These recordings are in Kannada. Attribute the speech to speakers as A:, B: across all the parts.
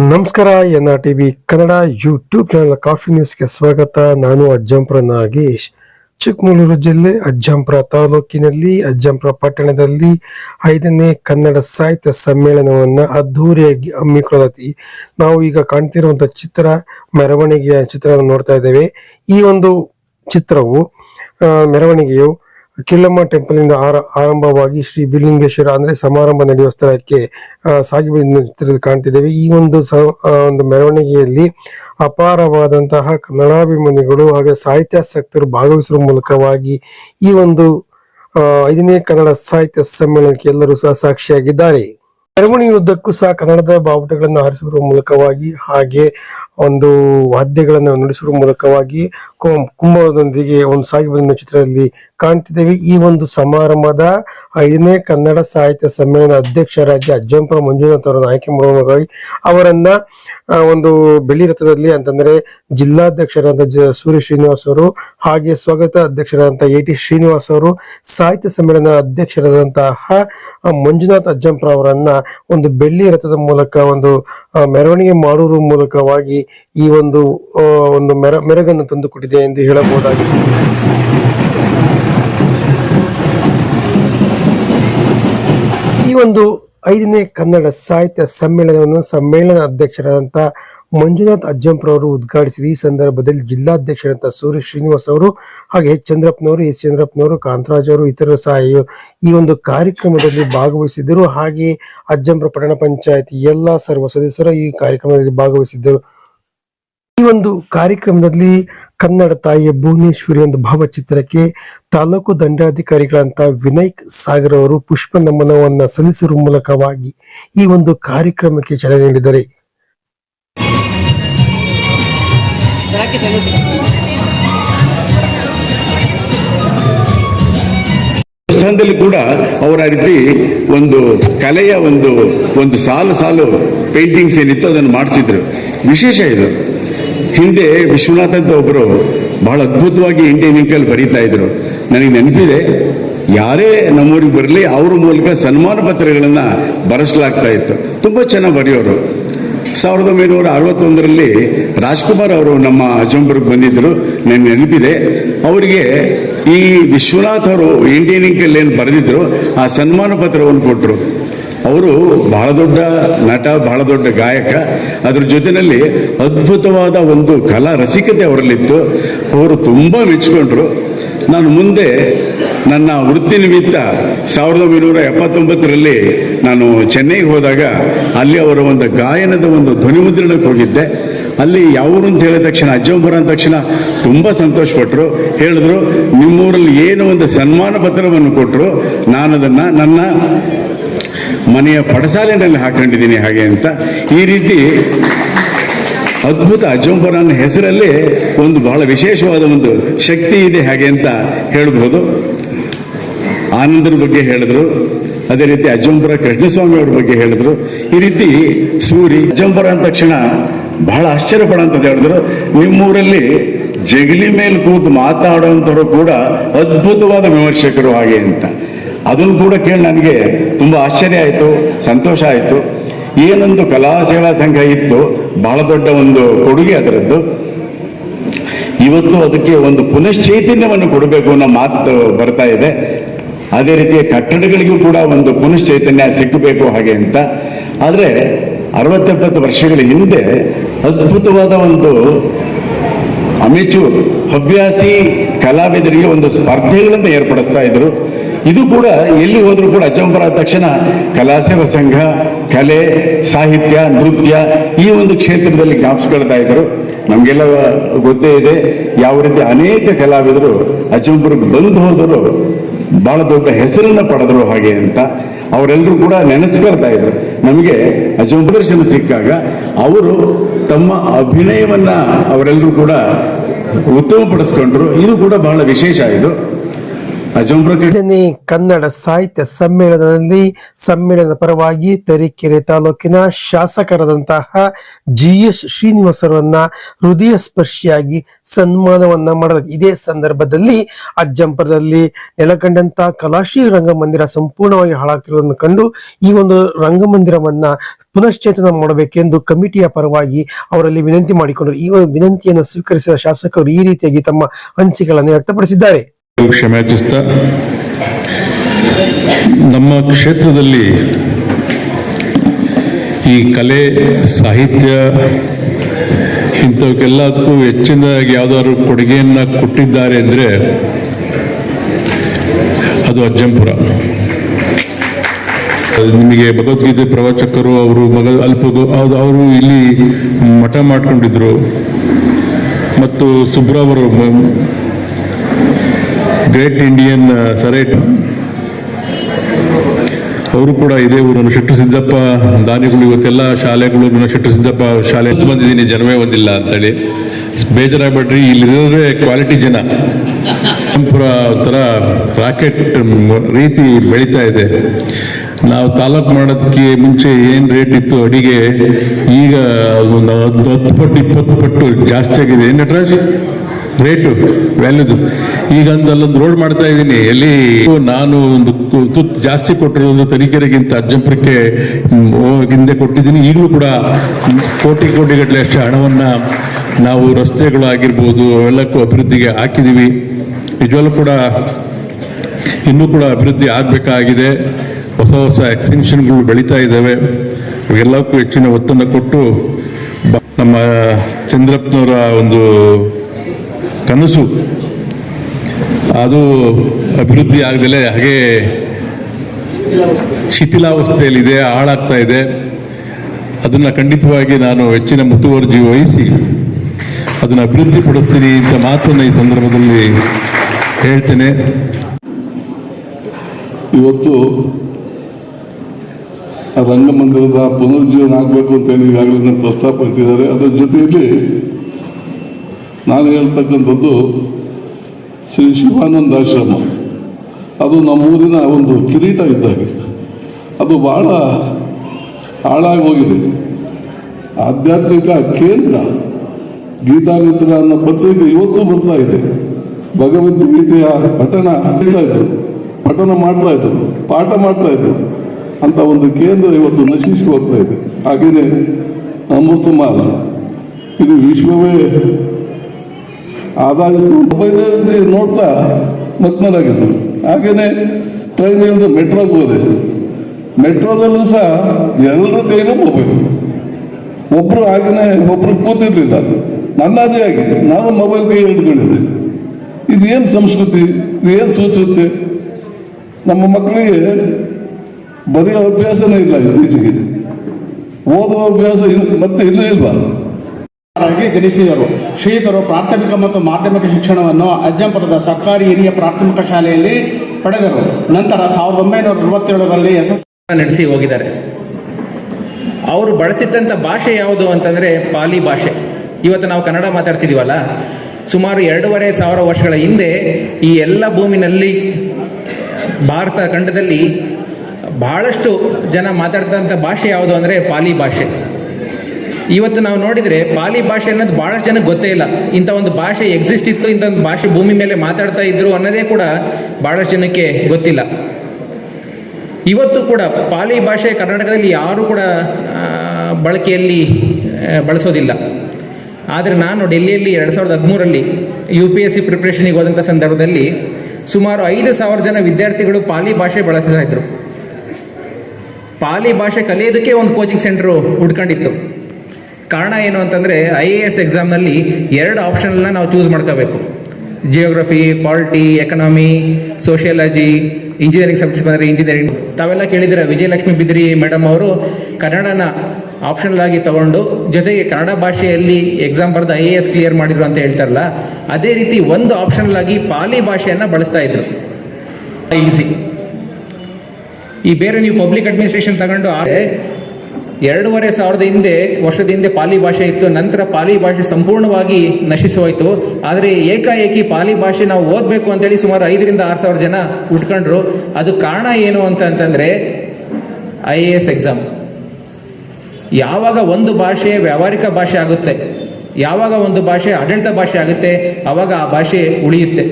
A: ನಮಸ್ಕಾರ N R T V Kannada YouTube channel coffee ನ್ಯೂಸ್ಗೆ ಸ್ವಾಗತ. ನಾನು ಅಜ್ಜಂಪುರ ನಾಗೇಶ್. ಚಿಕ್ಕಮಗಳೂರು ಜಿಲ್ಲೆ, ಅಜ್ಜಂಪುರ ತಾಲೂಕಿನಲ್ಲಿ, ಅಜ್ಜಂಪುರ ಪಟ್ಟಣದಲ್ಲಿ ಐದನೇ ಕನ್ನಡ ಸಾಹಿತ್ಯ ಸಮ್ಮೇಳನವನ್ನು ಅದ್ಧೂರಿಯಾಗಿ ಹಮ್ಮಿಕೊಳ್ಳತಿ ನಾವು ಈಗ ಕಾಣ್ತಿರುವಂತಹ ಚಿತ್ರ, ಮೆರವಣಿಗೆಯ ಚಿತ್ರವನ್ನು ನೋಡ್ತಾ ಇದ್ದೇವೆ. ಈ ಒಂದು ಚಿತ್ರವು ಮೆರವಣಿಗೆಯು ಕಿಲ್ಲಮ್ಮ ಟೆಂಪಲ್ನಿಂದ ಆರ, ಆರಂಭವಾಗಿ ಶ್ರೀ ಬಿಲಿಂಗೇಶ್ವರ ಅಂದ್ರೆ ಸಮಾರಂಭ ನಡೆಯುವ ಸ್ಥಳಕ್ಕೆ ಸಾಗಿ ಬಂದಿರುವುದು ಕಾಣ್ತಿದ್ದೇವೆ. ಈ ಒಂದು ಒಂದು ಮೆರವಣಿಗೆಯಲ್ಲಿ ಅಪಾರವಾದಂತಹ ಕನ್ನಡಾಭಿಮಾನಿಗಳು ಹಾಗೆ ಸಾಹಿತ್ಯಾಸಕ್ತರು ಭಾಗವಹಿಸುವ ಮೂಲಕವಾಗಿ ಈ ಒಂದು ಐದನೇ ಕನ್ನಡ ಸಾಹಿತ್ಯ ಸಮ್ಮೇಳನಕ್ಕೆ ಎಲ್ಲರೂ ಸಹ ಸಾಕ್ಷಿಯಾಗಿದ್ದಾರೆ. ಮೆರವಣಿಗೆಯುದ್ದಕ್ಕೂ ಸಹ ಕನ್ನಡದ ಬಾವುಟಗಳನ್ನು ಹಾರಿಸುವ ಮೂಲಕವಾಗಿ ಹಾಗೆ ಒಂದು ವಾದ್ಯಗಳನ್ನು ನುಡಿಸುವ ಮೂಲಕವಾಗಿ ಕುಂಭದೊಂದಿಗೆ ಒಂದು ಸಾಗಿ ಬಂದ ಚಿತ್ರದಲ್ಲಿ ಕಾಣ್ತಿದ್ದೇವೆ. ಈ ಒಂದು ಸಮಾರಂಭದ ಐದನೇ ಕನ್ನಡ ಸಾಹಿತ್ಯ ಸಮ್ಮೇಳನ ಅಧ್ಯಕ್ಷರಾಗಿ ಅಜ್ಜಂಪುರ ಮಂಜುನಾಥ್ ಅವರನ್ನು ಆಯ್ಕೆ ಮಾಡುವ ಮೂಲಕವಾಗಿ ಅವರನ್ನ ಒಂದು ಬೆಳ್ಳಿ ರಥದಲ್ಲಿ ಅಂತಂದ್ರೆ ಜಿಲ್ಲಾಧ್ಯಕ್ಷರಾದ ಜ ಸೂರ್ಯ ಶ್ರೀನಿವಾಸ್ ಅವರು ಹಾಗೆ ಸ್ವಾಗತ ಅಧ್ಯಕ್ಷರಾದಂತಹ ಎ ಟಿ ಶ್ರೀನಿವಾಸ್ ಅವರು, ಸಾಹಿತ್ಯ ಸಮ್ಮೇಳನ ಅಧ್ಯಕ್ಷರಾದಂತಹ ಮಂಜುನಾಥ್ ಅಜ್ಜಂಪುರ ಅವರನ್ನ ಒಂದು ಬೆಳ್ಳಿ ರಥದ ಮೂಲಕ ಒಂದು ಮೆರವಣಿಗೆ ಮಾಡುವ ಮೂಲಕವಾಗಿ ಈ ಒಂದು ಒಂದು ಮೆರ, ಮೆರಗನ್ನು ತಂದುಕೊಟ್ಟಿದೆ ಎಂದು ಹೇಳಬಹುದಾಗಿದೆ. ಈ ಒಂದು ಐದನೇ ಕನ್ನಡ ಸಾಹಿತ್ಯ ಸಮ್ಮೇಳನವನ್ನು ಸಮ್ಮೇಳನ ಅಧ್ಯಕ್ಷರಾದಂತಹ ಮಂಜುನಾಥ್ ಅಜ್ಜಂಪುರ ಅವರು ಉದ್ಘಾಟಿಸಿದ ಈ ಸಂದರ್ಭದಲ್ಲಿ ಜಿಲ್ಲಾಧ್ಯಕ್ಷರಂತ ಸೂರ್ಯ ಶ್ರೀನಿವಾಸ್ ಅವರು ಹಾಗೆ ಎಚ್ ಚಂದ್ರಪ್ಪನವರು, ಎಸ್ ಚಂದ್ರಪ್ಪನವರು, ಕಾಂತರಾಜ್ ಅವರು ಇತರರು ಸಹ ಈ ಒಂದು ಕಾರ್ಯಕ್ರಮದಲ್ಲಿ ಭಾಗವಹಿಸಿದ್ದರು. ಹಾಗೆ ಅಜ್ಜಂಪುರ ಪಟ್ಟಣ ಪಂಚಾಯತ್ ಎಲ್ಲ ಸರ್ವ ಸದಸ್ಯರು ಈ ಕಾರ್ಯಕ್ರಮದಲ್ಲಿ ಭಾಗವಹಿಸಿದ್ದರು. ಈ ಒಂದು ಕಾರ್ಯಕ್ರಮದಲ್ಲಿ ಕನ್ನಡ ತಾಯಿಯ ಭುವನೇಶ್ವರಿ ಒಂದು ಭಾವಚಿತ್ರಕ್ಕೆ ತಾಲೂಕು ದಂಡಾಧಿಕಾರಿಗಳಂತ ವಿನಯ್ ಸಾಗರ್ ಅವರು ಪುಷ್ಪ ನಮನವನ್ನು ಸಲ್ಲಿಸಿರುವ ಮೂಲಕವಾಗಿ ಈ ಒಂದು ಕಾರ್ಯಕ್ರಮಕ್ಕೆ ಚಾಲನೆ ನೀಡಿದ್ದಾರೆ.
B: ಸ್ಥಾನದಲ್ಲಿ ಕೂಡ ಅವರ ರೀತಿ ಒಂದು ಕಲೆಯ ಒಂದು ಒಂದು ಸಾಲು ಸಾಲು ಪೇಂಟಿಂಗ್ಸ್ ಏನಿತ್ತು ಅದನ್ನು ಮಾಡಿಸಿದ್ರು. ವಿಶೇಷ ಇದು. ಹಿಂದೆ ವಿಶ್ವನಾಥ್ ಅಂತ ಒಬ್ಬರು ಬಹಳ ಅದ್ಭುತವಾಗಿ ಇಂಡಿಯನ್ ಇಂಕಲ್ಲಿ ಬರೀತಾ ಇದ್ರು. ನನಗೆ ನೆನಪಿದೆ, ಯಾರೇ ನಮ್ಮೂರಿಗೆ ಬರಲಿ, ಅವ್ರ ಮೂಲಕ ಸನ್ಮಾನ ಪತ್ರಗಳನ್ನು ಬರೆಸಲಾಗ್ತಾ ಇತ್ತು. ತುಂಬ ಚೆನ್ನಾಗಿ ಬರೆಯೋರು. ಸಾವಿರದ ಒಂಬೈನೂರ ಅರವತ್ತೊಂದರಲ್ಲಿ ರಾಜ್ಕುಮಾರ್ ಅವರು ನಮ್ಮ ಅಜಂಬರ್ಗ್ ಬಂದಿದ್ದರು ನನಗೆ ನೆನಪಿದೆ, ಅವರಿಗೆ ಈ ವಿಶ್ವನಾಥ್ ಅವರು ಇಂಡಿಯನ್ ಇಂಕಲ್ಲಿ ಏನು ಬರೆದಿದ್ರು, ಆ ಸನ್ಮಾನ ಪತ್ರವನ್ನು ಕೊಟ್ಟರು ಅವರು ಬಹಳ ದೊಡ್ಡ ನಟ, ಬಹಳ ದೊಡ್ಡ ಗಾಯಕ. ಅದ್ರ ಜೊತೆಯಲ್ಲಿ ಅದ್ಭುತವಾದ ಒಂದು ಕಲಾ ರಸಿಕತೆ ಅವರಲ್ಲಿತ್ತು. ಅವರು ತುಂಬ ಮೆಚ್ಕೊಂಡ್ರು ನಾನು ಮುಂದೆ ನನ್ನ ವೃತ್ತಿ ನಿಮಿತ್ತ ಸಾವಿರದ ಒಂಬೈನೂರ ಎಪ್ಪತ್ತೊಂಬತ್ತರಲ್ಲಿ ನಾನು ಚೆನ್ನೈಗೆ ಹೋದಾಗ ಅಲ್ಲಿ ಅವರ ಒಂದು ಗಾಯನದ ಒಂದು ಧ್ವನಿಮುದ್ರಣಕ್ಕೆ ಹೋಗಿದ್ದೆ. ಅಲ್ಲಿ ಯಾವರು ಅಂತ ಹೇಳಿದ ತಕ್ಷಣ ಅಜ್ಜಂಪುರ ಅಂದ ತಕ್ಷಣ ತುಂಬ ಸಂತೋಷಪಟ್ಟರು ಹೇಳಿದ್ರು, ನಿಮ್ಮೂರಲ್ಲಿ ಏನು ಒಂದು ಸನ್ಮಾನ ಪತ್ರವನ್ನು ಕೊಟ್ಟರು ನಾನು ಅದನ್ನು ನನ್ನ ಮನೆಯ ಪಡಸಾಲೆನಲ್ಲಿ ಹಾಕೊಂಡಿದ್ದೀನಿ ಹಾಗೆ ಅಂತ ಈ ರೀತಿ ಅದ್ಭುತ ಅಜ್ಜಂಪುರ ಅನ್ನೋ ಹೆಸರಲ್ಲಿ ಒಂದು ಬಹಳ ವಿಶೇಷವಾದ ಒಂದು ಶಕ್ತಿ ಇದೆ ಹಾಗೆ ಅಂತ ಹೇಳ್ಬೋದು ಆನಂದರ ಬಗ್ಗೆ ಹೇಳಿದ್ರು, ಅದೇ ರೀತಿ ಅಜ್ಜಂಪುರ ಕೃಷ್ಣಸ್ವಾಮಿ ಅವ್ರ ಬಗ್ಗೆ ಹೇಳಿದ್ರು, ಈ ರೀತಿ ಸೂರಿ ಅಜ್ಜಂಪುರ ಅಂದ ತಕ್ಷಣ ಬಹಳ ಆಶ್ಚರ್ಯ ಪಡೋಂಥದ್ದು ಹೇಳಿದ್ರು. ನಿಮ್ಮೂರಲ್ಲಿ ಜಗಲಿ ಮೇಲೆ ಕೂತು ಮಾತಾಡುವಂಥವ್ರು ಕೂಡ ಅದ್ಭುತವಾದ ವಿಮರ್ಶಕರು ಹಾಗೆ ಅಂತ. ಅದನ್ನು ಕೂಡ ಕೇಳಿ ನನಗೆ ತುಂಬ ಆಶ್ಚರ್ಯ ಆಯಿತು, ಸಂತೋಷ ಆಯಿತು. ಏನೊಂದು ಕಲಾ ಸೇವಾ ಸಂಘ ಇತ್ತು, ಬಹಳ ದೊಡ್ಡ ಒಂದು ಕೊಡುಗೆ ಅದರದ್ದು. ಇವತ್ತು ಅದಕ್ಕೆ ಒಂದು ಪುನಶ್ಚೈತನ್ಯವನ್ನು ಕೊಡಬೇಕು ಅನ್ನೋ ಮಾತು ಬರ್ತಾ ಇದೆ. ಅದೇ ರೀತಿಯ ಕಟ್ಟಡಗಳಿಗೂ ಕೂಡ ಒಂದು ಪುನಶ್ಚೈತನ್ಯ ಸಿಕ್ಕಬೇಕು ಹಾಗೆ ಅಂತ. ಆದರೆ ಅರವತ್ತೆಪ್ಪತ್ತು ವರ್ಷಗಳ ಹಿಂದೆ ಅದ್ಭುತವಾದ ಒಂದು ಅಮೆಚೂರ್ ಹವ್ಯಾಸಿ ಕಲಾವಿದರಿಗೆ ಒಂದು ಸ್ಪರ್ಧೆಗಳನ್ನು ಏರ್ಪಡಿಸ್ತಾ ಇದ್ರು. ಇದು ಕೂಡ ಎಲ್ಲಿ ಹೋದರೂ ಕೂಡ ಅಜ್ಜಂಪುರ ಆದ ತಕ್ಷಣ ಕಲಾಸೇವ ಸಂಘ, ಕಲೆ, ಸಾಹಿತ್ಯ, ನೃತ್ಯ ಈ ಒಂದು ಕ್ಷೇತ್ರದಲ್ಲಿ ಜ್ಞಾಪಿಸ್ಕೊಳ್ತಾ ಇದ್ದರು. ನಮಗೆಲ್ಲ ಗೊತ್ತೇ ಇದೆ, ಯಾವ ರೀತಿ ಅನೇಕ ಕಲಾವಿದರು ಅಜ್ಜಂಪುರಕ್ಕೆ ಬಂದು ಹೋದರು, ಬಹಳ ದೊಡ್ಡ ಹೆಸರನ್ನು ಪಡೆದರು ಹಾಗೆ ಅಂತ ಅವರೆಲ್ಲರೂ ಕೂಡ ನೆನೆಸ್ಕೊಳ್ತಾ ಇದ್ರು ನಮಗೆ ಅಜ್ಜಂ ಸಿಕ್ಕಾಗ ಅವರು ತಮ್ಮ ಅಭಿನಯವನ್ನ ಅವರೆಲ್ಲರೂ ಕೂಡ ಉತ್ತಮಪಡಿಸ್ಕೊಂಡ್ರು ಇದು ಕೂಡ ಬಹಳ ವಿಶೇಷ ಇದು. ಅಜಂಪುರ
A: ಐದನೇ ಕನ್ನಡ ಸಾಹಿತ್ಯ ಸಮ್ಮೇಳನದಲ್ಲಿ, ಸಮ್ಮೇಳನದ ಪರವಾಗಿ ತರೀಕೆರೆ ತಾಲೂಕಿನ ಶಾಸಕರಾದಂತಹ ಜಿ ಎಸ್ ಶ್ರೀನಿವಾಸರನ್ನ ಹೃದಯ ಸ್ಪರ್ಶಿಯಾಗಿ ಸನ್ಮಾನವನ್ನ ಮಾಡಲಾಗಿದೆ ಇದೇ ಸಂದರ್ಭದಲ್ಲಿ ಅಜ್ಜಂಪುರದಲ್ಲಿ ನೆಲಕಂಡಂತಹ ಕಲಾಶ್ರೀ ರಂಗಮಂದಿರ ಸಂಪೂರ್ಣವಾಗಿ ಹಾಳಾಗ್ತಿರುವುದನ್ನು ಕಂಡು ಈ ಒಂದು ರಂಗಮಂದಿರವನ್ನ ಪುನಶ್ಚೇತನ ಮಾಡಬೇಕೆಂದು ಕಮಿಟಿಯ ಪರವಾಗಿ ಅವರಲ್ಲಿ ವಿನಂತಿ ಮಾಡಿಕೊಂಡರು. ಈ ವಿನಂತಿಯನ್ನು ಸ್ವೀಕರಿಸಿದ ಶಾಸಕರು ಈ ರೀತಿಯಾಗಿ ತಮ್ಮ ಅನಿಸಿಕೆಗಳನ್ನು ವ್ಯಕ್ತಪಡಿಸಿದ್ದಾರೆ.
C: ಕ್ಷಮೆಯಾಚಿಸ್ತಾ ನಮ್ಮ ಕ್ಷೇತ್ರದಲ್ಲಿ ಈ ಕಲೆ, ಸಾಹಿತ್ಯ ಇಂಥವಕ್ಕೆಲ್ಲದಕ್ಕೂ ಹೆಚ್ಚಿನದಾಗಿ ಯಾವುದಾದ್ರು ಕೊಡುಗೆಯನ್ನು ಕೊಟ್ಟಿದ್ದಾರೆ ಅಂದರೆ ಅದು ಅಜ್ಜಂಪುರ. ನಿಮಗೆ ಭಗವದ್ಗೀತೆ ಪ್ರವಾಚಕರು ಅವರು ಮಗ ಅಲ್ಪ ಅವರು ಇಲ್ಲಿ ಮಠ ಮಾಡ್ಕೊಂಡಿದ್ರು. ಮತ್ತು ಸುಬ್ರಾವರು ಗ್ರೇಟ್ ಇಂಡಿಯನ್ ಸರೇಟ್ ಅವರು ಕೂಡ ಇದೇ ಊರನ್ನು ಶೆಟ್ಟರು ಸಿದ್ದಪ್ಪ ದಾನಿಗಳು ಇವತ್ತೆಲ್ಲ ಶಾಲೆಗಳು ಶೆಟ್ಟರು ಸಿದ್ದಪ್ಪ ಶಾಲೆ ಬಂದಿದ್ದೀನಿ ಜನವೇ ಒಂದಿಲ್ಲ ಅಂತೇಳಿ. ಬೇಜಾರಾಗ್ಬೇಡ್ರಿ ಇಲ್ಲಿರೋದ್ರೆ ಕ್ವಾಲಿಟಿ ಜನ. ಪುರ ಒಂಥರ ರಾಕೆಟ್ ರೀತಿ ಬೆಳೀತಾ ಇದೆ. ನಾವು ತಾಲೂಕು ಮಾಡೋದಕ್ಕೆ ಮುಂಚೆ ಏನು ರೇಟ್ ಇತ್ತು ಅಡಿಗೆ? ಈಗ ಒಂದು ಹತ್ತು ಪಟ್ಟು ಇಪ್ಪತ್ತು ಪಟ್ಟು ಜಾಸ್ತಿ ಆಗಿದೆ. ಏನು ನಟರಾಜ್? ರೇಟು ವ್ಯಾಲ್ಯೂದು ಈಗ ಅಲ್ಲೊಂದು ರೋಡ್ ಮಾಡ್ತಾ ಇದ್ದೀನಿ. ಎಲ್ಲಿ ನಾನು ಒಂದು ತುತ್ತು ಜಾಸ್ತಿ ಕೊಟ್ಟಿರೋದು ತರೀಕೆರೆಗಿಂತ ಅಜ್ಜಂಪುರಕ್ಕೆ ಹಿಂದೆ ಕೊಟ್ಟಿದ್ದೀನಿ. ಈಗಲೂ ಕೂಡ ಕೋಟಿ ಕೋಟಿಗಟ್ಟಲೆ ಅಷ್ಟೇ ಹಣವನ್ನು ನಾವು ರಸ್ತೆಗಳಾಗಿರ್ಬೋದು ಅವೆಲ್ಲಕ್ಕೂ ಅಭಿವೃದ್ಧಿಗೆ ಹಾಕಿದ್ದೀವಿ ನಿಜವಾಗ್ಲೂ ಕೂಡ ಇನ್ನೂ ಕೂಡ ಅಭಿವೃದ್ಧಿ ಆಗಬೇಕಾಗಿದೆ. ಹೊಸ ಹೊಸ ಎಕ್ಸ್ಟೆನ್ಷನ್ಗಳು ಬೆಳೀತಾ ಇದ್ದಾವೆ. ಇವೆಲ್ಲಕ್ಕೂ ಹೆಚ್ಚಿನ ಒತ್ತನ್ನು ಕೊಟ್ಟು ನಮ್ಮ ಚಂದ್ರಪ್ಪನವರ ಒಂದು ಕನಸು. ಅದು ಅಭಿವೃದ್ಧಿ ಆಗದಲೇ ಹಾಗೆ ಶಿಥಿಲಾವಸ್ಥೆಯಲ್ಲಿದೆ, ಹಾಳಾಗ್ತಾ ಇದೆ. ಅದನ್ನು ಖಂಡಿತವಾಗಿ ನಾನು ಹೆಚ್ಚಿನ ಮುತುವರ್ಜಿ ವಹಿಸಿ ಅದನ್ನು ಅಭಿವೃದ್ಧಿ ಪಡಿಸ್ತೀನಿ ಅಂತ ಮಾತನ್ನು ಈ ಸಂದರ್ಭದಲ್ಲಿ ಹೇಳ್ತೇನೆ.
D: ಇವತ್ತು ರಂಗಮಂದಿರದ ಪುನರುಜ್ಜೀವನ ಆಗಬೇಕು ಅಂತ ಹೇಳಿ ಈಗಾಗಲೇ ಪ್ರಸ್ತಾಪ ಇಟ್ಟಿದ್ದಾರೆ. ಅದರ ಜೊತೆಯಲ್ಲಿ ನಾನು ಹೇಳ್ತಕ್ಕಂಥದ್ದು ಶ್ರೀ ಶಿವಾನಂದ ಆಶ್ರಮ. ಅದು ನಮ್ಮೂರಿನ ಒಂದು ಕಿರೀಟ ಇದ್ದಾಗೆ ಅದು ಬಹಳ ಹಾಳಾಗಿ ಹೋಗಿದೆ. ಆಧ್ಯಾತ್ಮಿಕ ಕೇಂದ್ರ ಗೀತಾಮಿತ್ರ ಅನ್ನೋ ಪತ್ರಿಕೆ ಇವತ್ತು ಬರ್ತಾ ಇದೆ. ಭಗವದ್ಗೀತೆಯ ಪಠಣ ಹೇಳ್ತಾ ಇದ್ರು. ಪಠಣ ಮಾಡ್ತಾ ಇದ್ರು. ಪಾಠ ಮಾಡ್ತಾ ಇದ್ದರು ಅಂತ ಒಂದು ಕೇಂದ್ರ ಇವತ್ತು ನಶಿಸಿ ಹೋಗ್ತಾ ಇದೆ. ಹಾಗೆಯೇ ಅಮೃತ ಮಾಲ ಇದು ವಿಶ್ವವೇ ಆದಾಯಿಸಿ ಮೊಬೈಲಲ್ಲಿ ನೋಡ್ತಾ ಮಗ್ನರಾಗಿತ್ತು ಹಾಗೇನೆ ಟ್ರೈನ್ ಇಳಿದು ಮೆಟ್ರೋಗೆ ಹೋದೆ. ಮೆಟ್ರೋದಲ್ಲೂ ಸಹ ಎಲ್ಲರ ಕೈಲೂ ಮೊಬೈಲ್ ಒಬ್ರು ಹಾಗೆಯೇ ಒಬ್ರು ಕೂತಿರ್ಲಿಲ್ಲ. ನನ್ನ ಅದೇ ಆಗಿ ನಾನು ಮೊಬೈಲ್ ಕೈ ಹಿಡ್ಕೊಂಡಿದ್ದೆ. ಇದೇನು ಸಂಸ್ಕೃತಿ? ಇದೇನು ಸೂಚಿಸುತ್ತೆ ನಮ್ಮ ಮಕ್ಕಳಿಗೆ ಬರೆಯೋ ಅಭ್ಯಾಸನೇ ಇಲ್ಲ ಇತ್ತೀಚೆಗೆ. ಓದುವ ಅಭ್ಯಾಸ ಮತ್ತೆ ಇಲ್ಲೇ ಇಲ್ವಾ?
E: ಜನಿಸಿದರು. ಶ್ರೀಧರು ಪ್ರಾಥಮಿಕ ಮತ್ತು ಮಾಧ್ಯಮಿಕ ಶಿಕ್ಷಣವನ್ನು ಅಜ್ಜಂಪುರದ ಸರ್ಕಾರಿ ಹಿರಿಯ ಪ್ರಾಥಮಿಕ ಶಾಲೆಯಲ್ಲಿ ಪಡೆದರು. ನಂತರ ಸಾವಿರದ ಒಂಬೈನೂರ ಅರವತ್ತೇಳರಲ್ಲಿ ಎಸ್ ಎಸ್
F: ನಡೆಸಿ ಹೋಗಿದ್ದಾರೆ. ಅವರು ಬಳಸಿದ್ದಂಥ ಭಾಷೆ ಯಾವುದು ಅಂತಂದರೆ ಪಾಲಿ ಭಾಷೆ. ಇವತ್ತು ನಾವು ಕನ್ನಡ ಮಾತಾಡ್ತಿದೀವಲ್ಲ, ಸುಮಾರು ಎರಡೂವರೆ ಸಾವಿರ ವರ್ಷಗಳ ಹಿಂದೆ ಈ ಎಲ್ಲ ಭೂಮಿನಲ್ಲಿ ಭಾರತ ಖಂಡದಲ್ಲಿ ಬಹಳಷ್ಟು ಜನ ಮಾತಾಡ್ತಂಥ ಭಾಷೆ ಯಾವುದು ಅಂದರೆ ಪಾಲಿ ಭಾಷೆ. ಇವತ್ತು ನಾವು ನೋಡಿದರೆ ಪಾಲಿ ಭಾಷೆ ಅನ್ನೋದು ಭಾಳಷ್ಟು ಜನಕ್ಕೆ ಗೊತ್ತೇ ಇಲ್ಲ. ಇಂಥ ಒಂದು ಭಾಷೆ ಎಕ್ಸಿಸ್ಟ್ ಇತ್ತು, ಇಂಥ ಒಂದು ಭಾಷೆ ಭೂಮಿ ಮೇಲೆ ಮಾತಾಡ್ತಾ ಇದ್ರು ಅನ್ನೋದೇ ಕೂಡ ಭಾಳಷ್ಟು ಜನಕ್ಕೆ ಗೊತ್ತಿಲ್ಲ. ಇವತ್ತು ಕೂಡ ಪಾಲಿ ಭಾಷೆ ಕರ್ನಾಟಕದಲ್ಲಿ ಯಾರೂ ಕೂಡ ಬಳಕೆಯಲ್ಲಿ ಬಳಸೋದಿಲ್ಲ. ಆದರೆ ನಾನು ಡೆಲ್ಲಿಯಲ್ಲಿ ಎರಡು ಸಾವಿರದ ಹದಿಮೂರಲ್ಲಿ ಯು ಪಿ ಎಸ್ ಸಿ ಪ್ರಿಪ್ರೇಷನಿಗೆ ಹೋದಂಥ ಸಂದರ್ಭದಲ್ಲಿ ಸುಮಾರು ಐದು ಸಾವಿರ ಜನ ವಿದ್ಯಾರ್ಥಿಗಳು ಪಾಲಿ ಭಾಷೆ ಬಳಸ್ತಾ ಇದ್ರು. ಪಾಲಿ ಭಾಷೆ ಕಲಿಯೋದಕ್ಕೆ ಒಂದು ಕೋಚಿಂಗ್ ಸೆಂಟ್ರು ಹುಡ್ಕೊಂಡಿತ್ತು. ಕಾರಣ ಏನು ಅಂತಂದರೆ ಐ ಎ ಎಸ್ ಎಕ್ಸಾಮ್ನಲ್ಲಿ ಎರಡು ಆಪ್ಷನ್ನ ನಾವು ಚೂಸ್ ಮಾಡ್ಕೋಬೇಕು. Geography polity economy sociology engineering subject ಬಂದರೆ ಇಂಜಿನಿಯರಿಂಗ್ ತಾವೆಲ್ಲ ಕೇಳಿದ್ರೆ ವಿಜಯಲಕ್ಷ್ಮಿ ಬಿದ್ರಿ ಮೇಡಮ್ ಅವರು, ಕನ್ನಡನ ಆಪ್ಷನಲ್ ಆಗಿ ತಗೊಂಡು ಜೊತೆಗೆ ಕನ್ನಡ ಭಾಷೆಯಲ್ಲಿ ಎಕ್ಸಾಮ್ ಬರೆದು ಐ ಎ ಎಸ್ ಕ್ಲಿಯರ್ ಮಾಡಿದ್ರು ಅಂತ ಹೇಳ್ತಾರಲ್ಲ, ಅದೇ ರೀತಿ ಒಂದು ಆಪ್ಷನಲ್ ಆಗಿ ಪಾಲಿ ಭಾಷೆಯನ್ನು ಬಳಸ್ತಾ ಇದ್ರು. ಈಸಿ ಈ ಬೇರೆ ನೀವು ಪಬ್ಲಿಕ್ ಅಡ್ಮಿನಿಸ್ಟ್ರೇಷನ್ ತಗೊಂಡು ಆ- ಎರಡೂವರೆ ಸಾವಿರದ ಹಿಂದೆ, ವರ್ಷದ ಹಿಂದೆ ಪಾಲಿ ಭಾಷೆ ಇತ್ತು. ನಂತರ ಪಾಲಿ ಭಾಷೆ ಸಂಪೂರ್ಣವಾಗಿ ನಶಿಸಿ ಹೋಯಿತು ಆದರೆ ಏಕಾಏಕಿ ಪಾಲಿ ಭಾಷೆ ನಾವು ಓದಬೇಕು ಅಂತೇಳಿ ಸುಮಾರು ಐದರಿಂದ ಆರು ಸಾವಿರ ಜನ ಉಟ್ಕೊಂಡ್ರು. ಅದು ಕಾರಣ ಏನು ಅಂತ ಅಂತಂದ್ರೆ, ಐ ಎ ಎಸ್ ಎಕ್ಸಾಮ್ ಯಾವಾಗ ಒಂದು ಭಾಷೆ ವ್ಯಾವಹಾರಿಕ ಭಾಷೆ ಆಗುತ್ತೆ, ಯಾವಾಗ ಒಂದು ಭಾಷೆ ಆಡಳಿತ ಭಾಷೆ ಆಗುತ್ತೆ ಆವಾಗ ಆ ಭಾಷೆ ಉಳಿಯುತ್ತೆ.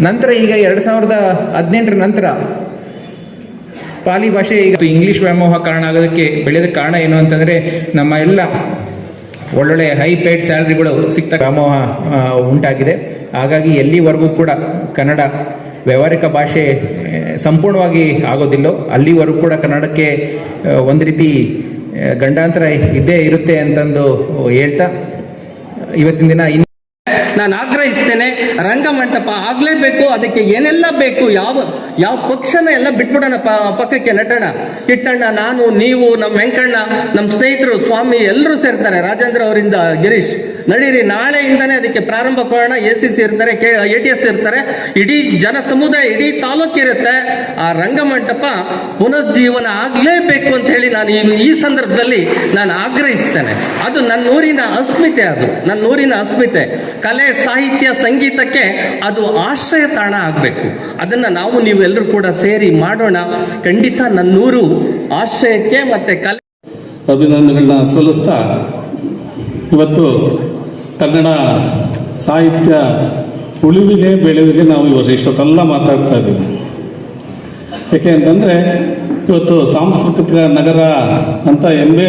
F: ನಂತರ ಈಗ ಎರಡು ಸಾವಿರದ ಹದಿನೆಂಟರ ನಂತರ ಪಾಲಿ ಭಾಷೆ ಈಗ ಇಂಗ್ಲಿಷ್ ವ್ಯಾಮೋಹ ಕಾರಣ ಆಗೋದಕ್ಕೆ ಬೆಳೆಯೋದಕ್ಕೆ ಕಾರಣ ಏನು ಅಂತಂದರೆ ನಮ್ಮ ಎಲ್ಲ ಒಳ್ಳೊಳ್ಳೆ ಹೈ ಪೇಯ್ಡ್ ಸ್ಯಾಲ್ರಿಗಳು ಸಿಗ್ತಾ ವ್ಯಾಮೋಹ ಉಂಟಾಗಿದೆ. ಹಾಗಾಗಿ ಎಲ್ಲಿವರೆಗೂ ಕೂಡ ಕನ್ನಡ ವ್ಯವಹಾರಿಕ ಭಾಷೆ ಸಂಪೂರ್ಣವಾಗಿ ಆಗೋದಿಲ್ಲೋ. ಅಲ್ಲಿವರೆಗೂ ಕೂಡ ಕನ್ನಡಕ್ಕೆ ಒಂದು ರೀತಿ ಗಂಡಾಂತರ ಇದ್ದೇ ಇರುತ್ತೆ ಅಂತಂದು ಹೇಳ್ತಾ, ಇವತ್ತಿನ ದಿನ
G: ನಾನು ಆಗ್ರಹಿಸ್ತೇನೆ, ರಂಗಮಂಟಪ ಆಗಲೇಬೇಕು, ಅದಕ್ಕೆ ಏನೆಲ್ಲ ಬೇಕು, ಯಾವ ಯಾವ ಪಕ್ಷನ ಎಲ್ಲ ಬಿಟ್ಬಿಡೋಣ ಪಕ್ಕಕ್ಕೆ ನಟಣ. ಕಿಟ್ಟಣ್ಣ, ನಾನು, ನೀವು ನಮ್ಮ ವೆಂಕಣ್ಣ ನಮ್ಮ ಸ್ನೇಹಿತರು, ಸ್ವಾಮಿ, ಎಲ್ಲರೂ ಸೇರ್ತಾರೆ, ರಾಜೇಂದ್ರ ಅವರಿಂದ, ಗಿರೀಶ್. ನಡೀರಿ, ನಾಳೆಯಿಂದನೇ ಅದಕ್ಕೆ ಪ್ರಾರಂಭ ಕೊಡೋಣ. ಎ ಸಿ ಸಿ ಇರ್ತಾರೆ, ಕೆ, ಎ ಟಿ ಎಸ್ ಇರ್ತಾರೆ. ಇಡೀ ಜನ ಸಮುದಾಯ ಇಡೀ ತಾಲೂಕು ಇರುತ್ತೆ. ಆ ರಂಗಮಂಟಪ ಪುನರ್ಜೀವನ ಆಗ್ಲೇಬೇಕು ಅಂತ ಹೇಳಿ ನಾನು ಈ- ಸಂದರ್ಭದಲ್ಲಿ ನಾನು ಆಗ್ರಹಿಸ್ತೇನೆ. ಅದು ನನ್ನ ಊರಿನ ಅಸ್ಮಿತೆ ಅದು. ನನ್ನ ಊರಿನ ಅಸ್ಮಿತೆ. ಕಲೆ, ಸಾಹಿತ್ಯ, ಸಂಗೀತಕ್ಕೆ ಅದು ಆಶ್ರಯ ತಾಣ ಆಗಬೇಕು. ಅದನ್ನ ನಾವು ನೀವೆಲ್ಲರೂ ಕೂಡ ಸೇರಿ ಮಾಡೋಣ. ಖಂಡಿತ ನನ್ನೂರು ಆಶ್ರಯಕ್ಕೆ ಮತ್ತೆ ಕಲೆ
H: ಅಭಿನಂದನೆಗಳನ್ನ ಸಲ್ಲಿಸ್ತಾ ಇವತ್ತು ಕನ್ನಡ ಸಾಹಿತ್ಯ ಉಳಿವಿಗೆ ಬೆಳೆವಿಗೆ ನಾವು ಇವತ್ತು ಇಷ್ಟೊತ್ತೆಲ್ಲ ಮಾತಾಡ್ತಾ ಇದ್ದೀವಿ. ಯಾಕೆ ಅಂತಂದರೆ ಇವತ್ತು ಸಾಂಸ್ಕೃತಿಕ ನಗರ ಅಂತ ಹೆಮ್ಮೆ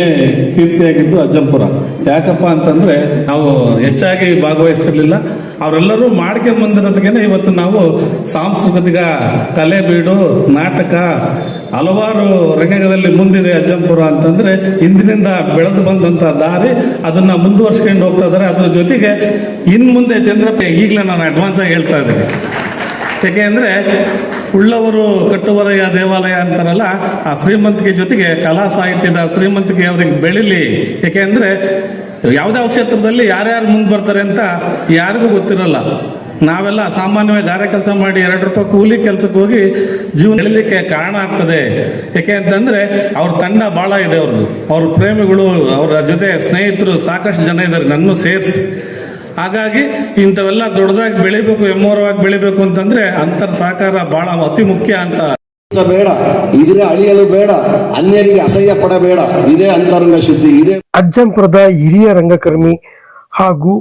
H: ಕೀರ್ತಿಯಾಗಿದ್ದು ಅಜ್ಜಂಪುರ. ಯಾಕಪ್ಪ ಅಂತಂದರೆ ನಾವು ಹೆಚ್ಚಾಗಿ ಭಾಗವಹಿಸ್ತಿರ್ಲಿಲ್ಲ. ಅವರೆಲ್ಲರೂ ಮಾಡ್ಕೊಂಡು ಬಂದಿರೋದಕ್ಕೆ ಇವತ್ತು ನಾವು ಸಾಂಸ್ಕೃತಿಕ ಕಲೆ ಬೀಡು, ನಾಟಕ, ಹಲವಾರು ರಂಗದಲ್ಲಿ ಮುಂದಿದೆ ಅಜ್ಜಂಪುರ ಅಂತಂದ್ರೆ ಹಿಂದಿನಿಂದ ಬೆಳೆದು ಬಂದಂತ ದಾರಿ ಅದನ್ನ ಮುಂದುವರ್ಸ್ಕೊಂಡು ಹೋಗ್ತಾ ಇದ್ದಾರೆ ಅದ್ರ ಜೊತೆಗೆ ಇನ್ ಮುಂದೆ ಚಂದ್ರಪ್ಪ ಈಗಲೇ ನಾನು ಅಡ್ವಾನ್ಸ್ ಆಗಿ ಹೇಳ್ತಾ ಇದ್ದೀನಿ. ಯಾಕೆ ಅಂದ್ರೆ ಉಳ್ಳವರು ಕಟ್ಟುವರೆಯ ದೇವಾಲಯ ಅಂತಾರಲ್ಲ, ಆ ಶ್ರೀಮಂತಿಕೆ ಜೊತೆಗೆ ಕಲಾ ಸಾಹಿತ್ಯದ ಶ್ರೀಮಂತಿಕೆ ಅವ್ರಿಗೆ ಬೆಳಿಲಿ. ಯಾಕೆ ಅಂದ್ರೆ, ಯಾವುದೇ ಕ್ಷೇತ್ರದಲ್ಲಿ ಯಾರ್ಯಾರು ಮುಂದೆ ಬರ್ತಾರೆ ಅಂತ ಯಾರಿಗೂ ಗೊತ್ತಿರಲ್ಲ. ನಾವೆಲ್ಲ ಸಾಮಾನ್ಯವಾಗಿ ಗಾರೆ ಕೆಲಸ ಮಾಡಿ ಎರಡು ರೂಪಾಯಿ ಕೂಲಿ ಕೆಲಸಕ್ಕೆ ಹೋಗಿ ಜೀವನ ಹೇಳಲಿಕ್ಕೆ ಕಾರಣ ಆಗ್ತದೆ. ಯಾಕೆ ಅಂತಂದ್ರೆ, ಅವ್ರ ತಂಡ ಬಹಳ ಇದೆ ಅವ್ರದ್ದು ಅವ್ರ ಪ್ರೇಮಿಗಳು, ಅವರ ಜೊತೆ ಸ್ನೇಹಿತರು ಸಾಕಷ್ಟು ಜನ ಇದ್ದಾರೆ ನನ್ನೂ ಸೇರಿಸಿ. ಹಾಗಾಗಿ ಇಂಥವೆಲ್ಲ ದೊಡ್ಡದಾಗಿ ಬೆಳಿಬೇಕು ಎಮ್ಮೋರವಾಗಿ ಬೆಳಿಬೇಕು ಅಂತಂದ್ರೆ ಅಂತರ್ ಸಹಕಾರ ಬಹಳ ಅತಿ ಮುಖ್ಯ ಅಂತ.
I: ಬೇಡ ಇದರ ಅಳಿಯಲು ಬೇಡ ಅನ್ಯರಿಗೆ ಅಸಹ್ಯ ಪಡಬೇಡ ಇದೇ ಅಂತರಂಗ ಶುದ್ಧಿ ಇದೇ
A: ಅಜ್ಜಂಪುರದ ಹಿರಿಯ ರಂಗಕರ್ಮಿ ಹಾಗೂ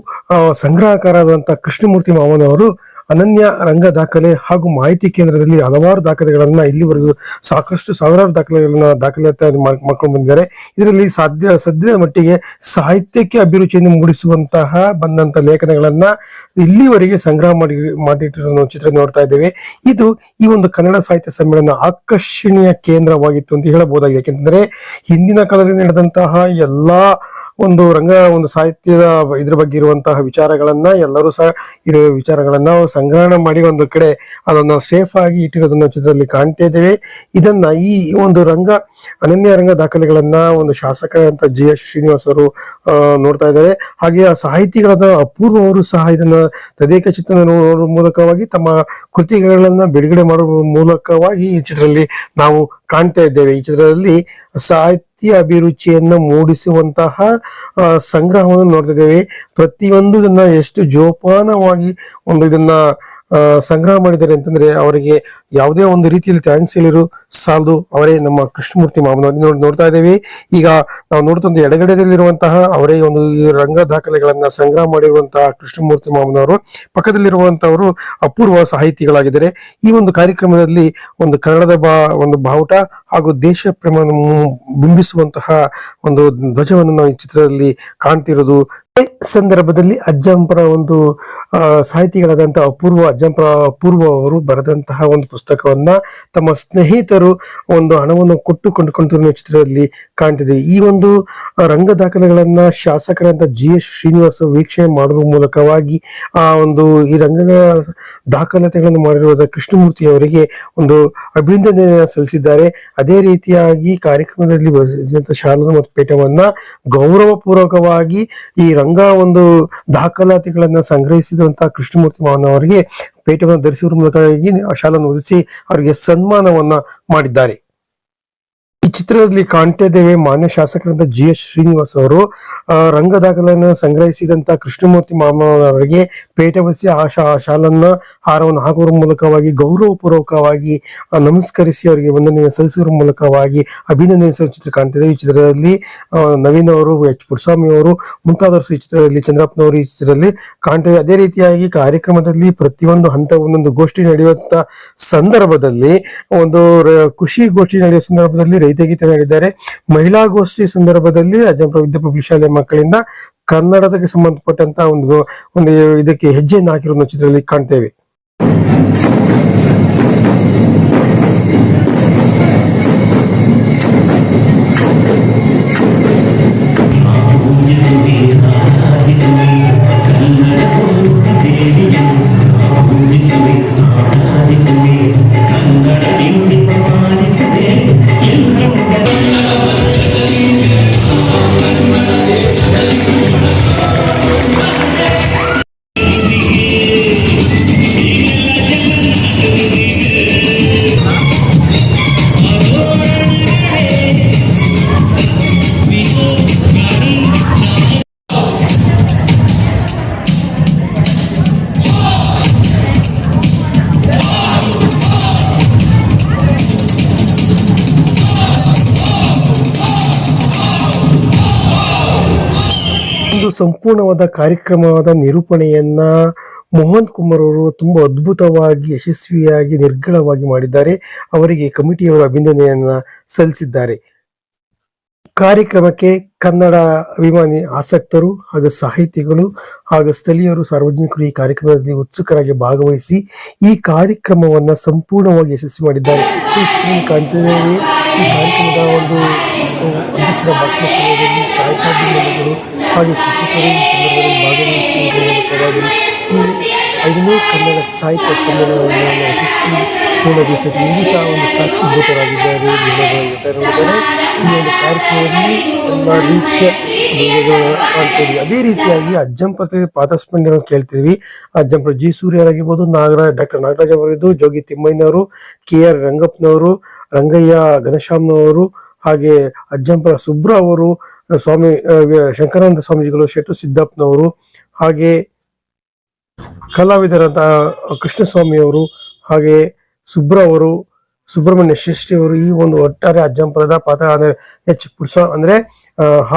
A: ಸಂಗ್ರಹಕಾರಾದಂತ ಕೃಷ್ಣಮೂರ್ತಿ ಮಾವನವರು ಅನನ್ಯ ರಂಗ ದಾಖಲೆ ಹಾಗೂ ಮಾಹಿತಿ ಕೇಂದ್ರದಲ್ಲಿ ಹಲವಾರು ದಾಖಲೆಗಳನ್ನ ಇಲ್ಲಿವರೆಗೂ ಸಾಕಷ್ಟು ಸಾವಿರಾರು ದಾಖಲೆಗಳನ್ನ ದಾಖಲಾತಿ ಮಾಡ್- ಮಾಡ್ಕೊಂಡು ಬಂದಿದ್ದಾರೆ. ಇದರಲ್ಲಿ ಸಾಧ್ಯ, ಸದ್ಯದ ಮಟ್ಟಿಗೆ ಸಾಹಿತ್ಯಕ್ಕೆ ಅಭಿರುಚಿಯನ್ನು ಮೂಡಿಸುವಂತಹ ಬಂದಂತ ಲೇಖನಗಳನ್ನ ಇಲ್ಲಿವರೆಗೆ ಸಂಗ್ರಹ ಮಾಡಿ ಮಾಡಿಟ್ಟಿರೋ ಚಿತ್ರ ನೋಡ್ತಾ ಇದ್ದೇವೆ. ಇದು ಈ ಒಂದು ಕನ್ನಡ ಸಾಹಿತ್ಯ ಸಮ್ಮೇಳನ ಆಕರ್ಷಣೀಯ ಕೇಂದ್ರವಾಗಿತ್ತು ಅಂತ ಹೇಳಬಹುದಾಗಿದೆ. ಯಾಕೆಂದ್ರೆ ಹಿಂದಿನ ಕಾಲದಲ್ಲಿ ನಡೆದಂತಹ ಎಲ್ಲಾ ಒಂದು ರಂಗ, ಒಂದು ಸಾಹಿತ್ಯದ ಇದ್ರ ಬಗ್ಗೆ ಇರುವಂತಹ ವಿಚಾರಗಳನ್ನ ಎಲ್ಲರೂ ಸಹ ಇರುವ ವಿಚಾರಗಳನ್ನ ಸಂಗ್ರಹಣ ಮಾಡಿ ಒಂದು ಕಡೆ ಅದನ್ನು ಸೇಫ್ ಆಗಿ ಇಟ್ಟಿರೋದನ್ನ ಚಿತ್ರದಲ್ಲಿ ಕಾಣ್ತಾ ಇದ್ದೇವೆ. ಇದನ್ನ ಈ ಒಂದು ರಂಗ ಅನನ್ಯ ರಂಗ ದಾಖಲೆಗಳನ್ನ ಒಂದು ಶಾಸಕ ಅಂತ ಜಿ ಎಸ್ ಶ್ರೀನಿವಾಸ್ ಅವರು ನೋಡ್ತಾ ಇದ್ದಾರೆ. ಹಾಗೆ ಆ ಸಾಹಿತಿಗಳಾದ ಅಪೂರ್ವ ಅವರು ಸಹ ಇದನ್ನ ತದೇಕ ಚಿತ್ರಣ ನೋಡುವ ಮೂಲಕವಾಗಿ ತಮ್ಮ ಕೃತಿಗಳನ್ನ ಬಿಡುಗಡೆ ಮಾಡುವ ಮೂಲಕವಾಗಿ ಈ ಚಿತ್ರದಲ್ಲಿ ನಾವು ಕಾಣ್ತಾ ಇದ್ದೇವೆ. ಈ ಚಿತ್ರದಲ್ಲಿ ಸಾಹಿತ್ಯ ಅಭಿರುಚಿಯನ್ನು ಮೂಡಿಸುವಂತಹ ಸಂಗ್ರಹವನ್ನು ನೋಡ್ತಾ ಇದ್ದೇವೆ. ಪ್ರತಿಯೊಂದು ಇದನ್ನ ಎಷ್ಟು ಜೋಪಾನವಾಗಿ ಒಂದು ಇದನ್ನ ಸಂಗ್ರಹ ಮಾಡಿದ್ದಾರೆ ಅಂತಂದ್ರೆ ಅವರಿಗೆ ಯಾವುದೇ ಒಂದು ರೀತಿಯಲ್ಲಿ ಥ್ಯಾಂಕ್ಸ್ ಹೇಳಿರು. ಸಾಲದು ಅವರೇ ನಮ್ಮ ಕೃಷ್ಣಮೂರ್ತಿ ಮಾಮನವರು ನೋಡಿ ನೋಡ್ತಾ ಇದ್ದೇವೆ. ಈಗ ನಾವು ನೋಡ್ತಾ ಒಂದು ಎಡಗಡೆಯಲ್ಲಿರುವಂತಹ ಅವರೇ ಒಂದು ರಂಗ ದಾಖಲೆಗಳನ್ನ ಸಂಗ್ರಹ ಮಾಡಿರುವಂತಹ ಕೃಷ್ಣಮೂರ್ತಿ ಮಾಮನವರು. ಪಕ್ಕದಲ್ಲಿರುವಂತಹವರು ಅಪೂರ್ವ ಸಾಹಿತಿಗಳಾಗಿದ್ದಾರೆ. ಈ ಒಂದು ಕಾರ್ಯಕ್ರಮದಲ್ಲಿ ಒಂದು ಕನ್ನಡದ ಬಾ ಒಂದು ಬಾವುಟ ಹಾಗೂ ದೇಶ ಪ್ರೇಮ ಬಿಂಬಿಸುವಂತಹ ಒಂದು ಧ್ವಜವನ್ನು ನಾವು ಈ ಚಿತ್ರದಲ್ಲಿ ಕಾಣ್ತಿರೋದು. ಸಂದರ್ಭದಲ್ಲಿ ಅಜ್ಜಂಪರ ಒಂದು ಆ, ಸಾಹಿತಿಗಳಾದಂಥ ಅಪೂರ್ವ ಅಜ್ಜಂಪರ ಅಪೂರ್ವ ಅವರು ಬರೆದಂತಹ ಒಂದು ಪುಸ್ತಕವನ್ನ ತಮ್ಮ ಸ್ನೇಹಿತರು ಒಂದು ಹಣವನ್ನು ಕೊಟ್ಟು ಕೊಂಡುಕೊಂಡಿರುವ ಚಿತ್ರದಲ್ಲಿ ಕಾಣ್ತಿದೆ. ಈ ಒಂದು ರಂಗ ದಾಖಲೆಗಳನ್ನ ಶಾಸಕರಂತ ಜಿ ಎಸ್ ಶ್ರೀನಿವಾಸ ವೀಕ್ಷಣೆ ಮಾಡುವ ಮೂಲಕವಾಗಿ, ಆ, ಒಂದು ಈ ರಂಗ ದಾಖಲಾತಿಗಳನ್ನು ಮಾಡಿರುವ ಕೃಷ್ಣಮೂರ್ತಿ ಅವರಿಗೆ ಒಂದು ಅಭಿನಂದನೆ ಸಲ್ಲಿಸಿದ್ದಾರೆ. ಅದೇ ರೀತಿಯಾಗಿ ಕಾರ್ಯಕ್ರಮದಲ್ಲಿ ಶಾಲಾ ಮತ್ತು ಪೀಠವನ್ನ ಗೌರವಪೂರ್ವಕವಾಗಿ ಈ ರಂಗ ಒಂದು ದಾಖಲಾತಿಗಳನ್ನ ಸಂಗ್ರಹಿಸಿದಂತಹ ಕೃಷ್ಣಮೂರ್ತಿ ಮಾವನ ಅವರಿಗೆ ಪೇಟವನ್ನು ಧರಿಸುವ ಮೂಲಕ ಆ ಶಾಲನ್ನು ಅವರಿಗೆ ಸನ್ಮಾನವನ್ನ ಮಾಡಿದ್ದಾರೆ. ಈ ಚಿತ್ರದಲ್ಲಿ ಕಾಣ್ತಾ ಇದ್ದೇವೆ ಮಾನ್ಯ ಶಾಸಕರಾದ ಜಿ ಎಸ್ ಶ್ರೀನಿವಾಸ್ ಅವರು. ರಂಗ ದಾಖಲೆಯನ್ನು ಸಂಗ್ರಹಿಸಿದಂತ ಕೃಷ್ಣಮೂರ್ತಿ ಮಾಮನವರಿಗೆ ಪೇಟೆ ಬಸಿ ಆ ಶಾಲನ್ನ ಹಾರವನ್ನು ಹಾಕುವ ಮೂಲಕವಾಗಿ ಗೌರವಪೂರ್ವಕವಾಗಿ ನಮಸ್ಕರಿಸಿ ಅವರಿಗೆ ವಂದನೆ ಸಲ್ಲಿಸುವ ಮೂಲಕವಾಗಿ ಅಭಿನಂದನಿಸುವ ಚಿತ್ರ ಕಾಣ್ತಿದೆ. ಈ ಚಿತ್ರದಲ್ಲಿ ನವೀನ್ ಅವರು, ಎಚ್. ಪುರಸ್ವಾಮಿ ಅವರು, ಮುಂತಾದವರು ಈ ಚಿತ್ರದಲ್ಲಿ, ಚಂದ್ರಪ್ಪನವರು ಈ ಚಿತ್ರದಲ್ಲಿ ಕಾಣ್ತೇವೆ. ಅದೇ ರೀತಿಯಾಗಿ ಕಾರ್ಯಕ್ರಮದಲ್ಲಿ ಪ್ರತಿಯೊಂದು ಹಂತ ಒಂದೊಂದು ಗೋಷ್ಠಿ ನಡೆಯುವಂತ ಸಂದರ್ಭದಲ್ಲಿ, ಒಂದು ಖುಷಿ ಗೋಷ್ಠಿ ನಡೆಯುವ ಸಂದರ್ಭದಲ್ಲಿ ರೈತ ಗೀತೆ ಹೇಳಿದ್ದಾರೆ ಮಹಿಳಾ ಗೋಷ್ಠಿ ಸಂದರ್ಭದಲ್ಲಿ ಅಜ್ಜಂಪುರ ವಿದ್ಯಾಪಬ್ಲಿಕ್ ಶಾಲೆ ಮಕ್ಕಳಿಂದ ಕನ್ನಡದಕ್ಕೆ ಸಂಬಂಧಪಟ್ಟಂತ ಒಂದು ಒಂದು ಇದಕ್ಕೆ ಹೆಜ್ಜೆಯನ್ನು ಹಾಕಿರೋ ಚಿತ್ರದಲ್ಲಿ ಕಾಣ್ತೇವೆ. ಸಂಪೂರ್ಣವಾದ ಕಾರ್ಯಕ್ರಮವಾದ ನಿರೂಪಣೆಯನ್ನ ಮೋಹನ್ ಕುಮಾರ್ ಅವರು ತುಂಬ ಅದ್ಭುತವಾಗಿ, ಯಶಸ್ವಿಯಾಗಿ, ನಿರ್ಗಳವಾಗಿ ಮಾಡಿದ್ದಾರೆ. ಅವರಿಗೆ ಕಮಿಟಿಯವರು ಅಭಿನಂದನೆಯನ್ನು ಸಲ್ಲಿಸಿದ್ದಾರೆ. ಕಾರ್ಯಕ್ರಮಕ್ಕೆ ಕನ್ನಡ ಅಭಿಮಾನಿ ಆಸಕ್ತರು ಹಾಗೂ ಸಾಹಿತಿಗಳು ಹಾಗೂ ಸ್ಥಳೀಯರು ಸಾರ್ವಜನಿಕರು ಈ ಕಾರ್ಯಕ್ರಮದಲ್ಲಿ ಉತ್ಸುಕರಾಗಿ ಭಾಗವಹಿಸಿ ಈ ಕಾರ್ಯಕ್ರಮವನ್ನ ಸಂಪೂರ್ಣವಾಗಿ ಯಶಸ್ವಿ ಮಾಡಿದ್ದಾರೆ. ಈ ಕಾರ್ಯಕ್ರಮದ ಒಂದು ಅಧ್ಯಕ್ಷರ ಭಾಷಣ ಸಮಯದಲ್ಲಿ ಸಾಹಿತ್ಯಾಭಿಮಾನಿಗಳು ಹಾಗೂ ಕೃಷಿಕರು ಈ ಸಂದರ್ಭದಲ್ಲಿ ಭಾಗವಹಿಸುವುದರ ಈ ಐದನೇ ಕನ್ನಡ ಸಾಹಿತ್ಯ ಸಮ್ಮೇಳನವನ್ನು ಯಶಸ್ವಿ ಹೇಳಬೇಕು ಇಲ್ಲಿ ಸಹ ಒಂದು ಸಾಕ್ಷಿಭೂತರಾಗಿದ್ದಾರೆ ನೋಡಿದರೆ ಈ ಒಂದು ಕಾರ್ಯಕ್ರಮದಲ್ಲಿ ಎಲ್ಲ ರೀತಿಯ ಮಾಡ್ತೀವಿ ಅದೇ ರೀತಿಯಾಗಿ ಅಜ್ಜಂಪತ್ರಿಗೆ ಪಾದಸ್ಪಂದವನ್ನು ಕೇಳ್ತೀವಿ. ಅಜ್ಜಂಪ ಜಿ ಸೂರ್ಯರಾಗಿರ್ಬೋದು, ನಾಗರಾಜ್, ಡಾಕ್ಟರ್ ನಾಗರಾಜ್ ಅವರಿದ್ದು, ಜೋಗಿ ತಿಮ್ಮಯ್ಯನವರು, ಕೆ ಆರ್ ರಂಗಪ್ಪನವರು, ರಂಗಯ್ಯ ಘನಶ್ಯಾಮ್ನವರು ಹಾಗೆ ಅಜ್ಜಂಪುರ ಸುಬ್ರ ಅವರು ಸ್ವಾಮಿ ಶಂಕರಾನಂದ ಸ್ವಾಮೀಜಿಗಳು, ಶೆಟ್ಟು ಸಿದ್ದಪ್ಪನವರು, ಹಾಗೆ ಕಲಾವಿದರಾದ ಕೃಷ್ಣಸ್ವಾಮಿ ಅವರು, ಹಾಗೆ ಸುಬ್ರ ಅವರು, ಸುಬ್ರಹ್ಮಣ್ಯ ಶ್ರೇಷ್ಠಿ ಅವರು ಈ ಒಂದು ಒಟ್ಟಾರೆ ಅಜ್ಜಂಪುರದ ಪಾತ್ರ, ಅಂದ್ರೆ ಎಚ್ ಪುರುಷ ಅಂದ್ರೆ ಹ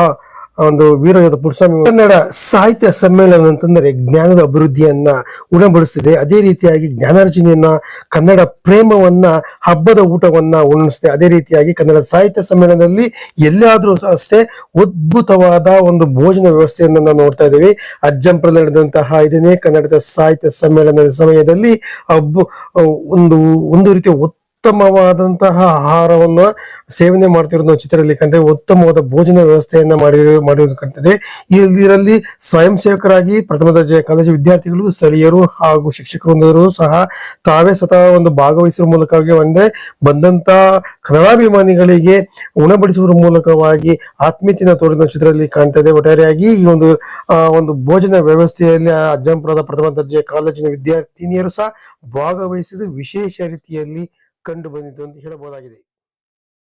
A: ಒಂದು ವೀರಯೋಧ ಪುರುಷಾಮಿ ಕನ್ನಡ ಸಾಹಿತ್ಯ ಸಮ್ಮೇಳನ ಅಂತಂದ್ರೆ ಜ್ಞಾನದ ಅಭಿವೃದ್ಧಿಯನ್ನ ಉಣಬಡಿಸ್ತಿದೆ. ಅದೇ ರೀತಿಯಾಗಿ ಜ್ಞಾನಾರ್ಜನೆಯನ್ನ ಕನ್ನಡ ಪ್ರೇಮವನ್ನ, ಹಬ್ಬದ ಊಟವನ್ನ ಉಣಿಸ್ತಿದೆ ಅದೇ ರೀತಿಯಾಗಿ ಕನ್ನಡ ಸಾಹಿತ್ಯ ಸಮ್ಮೇಳನದಲ್ಲಿ ಎಲ್ಲಾದ್ರೂ ಅಷ್ಟೇ ಅದ್ಭುತವಾದ ಒಂದು ಭೋಜನ ವ್ಯವಸ್ಥೆಯನ್ನ ನಾವು ನೋಡ್ತಾ ಇದ್ದೀವಿ. ಅಜ್ಜಂಪುರದಲ್ಲಿ ನಡೆದಂತಹ ಇದನ್ನೇ ಕನ್ನಡದ ಸಾಹಿತ್ಯ ಸಮ್ಮೇಳನದ ಸಮಯದಲ್ಲಿ ಒಂದು ಒಂದು ರೀತಿಯ ಉತ್ತಮವಾದಂತಹ ಆಹಾರವನ್ನ ಸೇವನೆ ಮಾಡ್ತಿರೋದು ನಾವು ಚಿತ್ರದಲ್ಲಿ ಕಂಡ್ರೆ ಉತ್ತಮವಾದ ಭೋಜನ ವ್ಯವಸ್ಥೆಯನ್ನ ಮಾಡಿ, ಮಾಡಿರೋದು ಕಾಣ್ತದೆ. ಇದರಲ್ಲಿ ಸ್ವಯಂ ಸೇವಕರಾಗಿ ಪ್ರಥಮ ದರ್ಜೆಯ ಕಾಲೇಜು ವಿದ್ಯಾರ್ಥಿಗಳು, ಸ್ಥಳೀಯರು ಹಾಗೂ ಶಿಕ್ಷಕರು ಸಹ ತಾವೇ ಸ್ವತಃ ಒಂದು ಭಾಗವಹಿಸುವ ಮೂಲಕವಾಗಿ ಒಂದೇ ಬಂದಂತ ಕನ್ನಡಾಭಿಮಾನಿಗಳಿಗೆ ಉಣಬಡಿಸುವ ಮೂಲಕವಾಗಿ ಆತ್ಮೀಯತೆಯನ್ನು ತೋರಿದ ಚಿತ್ರದಲ್ಲಿ ಕಾಣ್ತದೆ. ಒಟ್ಟಾರೆಯಾಗಿ ಈ ಒಂದು ಒಂದು ಭೋಜನ ವ್ಯವಸ್ಥೆಯಲ್ಲಿ ಅಜ್ಜಂಪುರದ ಪ್ರಥಮ ದರ್ಜೆ ಕಾಲೇಜಿನ ವಿದ್ಯಾರ್ಥಿನಿಯರು ಸಹ ಭಾಗವಹಿಸಿದ ವಿಶೇಷ ರೀತಿಯಲ್ಲಿ ಕಂಡು ಬಂದಿದ್ದು ಅಂತ ಹೇಳಬಹುದಾಗಿದೆ.